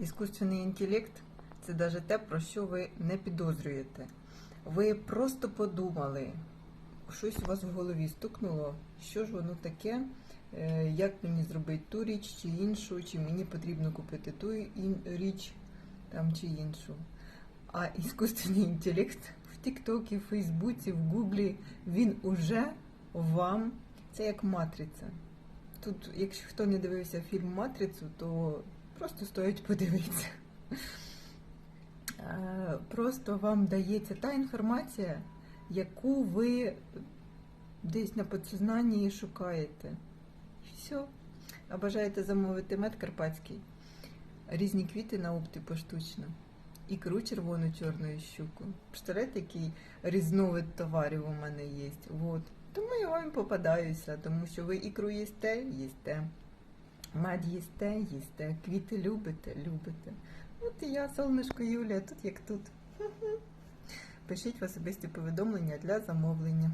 Іскусственний інтелект це навіть те, про що ви не підозрюєте. Ви просто подумали, щось у вас в голові стукнуло, що ж воно таке, е, як мені зробити ту річ чи іншу, чи мені потрібно купити ту річ там чи іншу. А іскусственний інтелект в Тіктокі, в Фейсбуці, в Гуглі, він уже вам, це як матриця. Тут, якщо хто не дивився фільм Матрицю, то просто стоїть подивитися. Е, Просто вам дається та інформація, яку ви десь на підсознанні шукаєте. І все. А бажаєте замовити мед карпатський, різні квіти на опті поштучно, ікру червону чорну щуку. Представляєте, який різновид товарів у мене є. Вот. Тому я вам попадаюся, тому що ви ікру їсте, їсте. Мед їсте, їсте, квіти любите, любите. От і я, сонечко Юлія, тут як тут. Пишіть в особисті повідомлення для замовлення.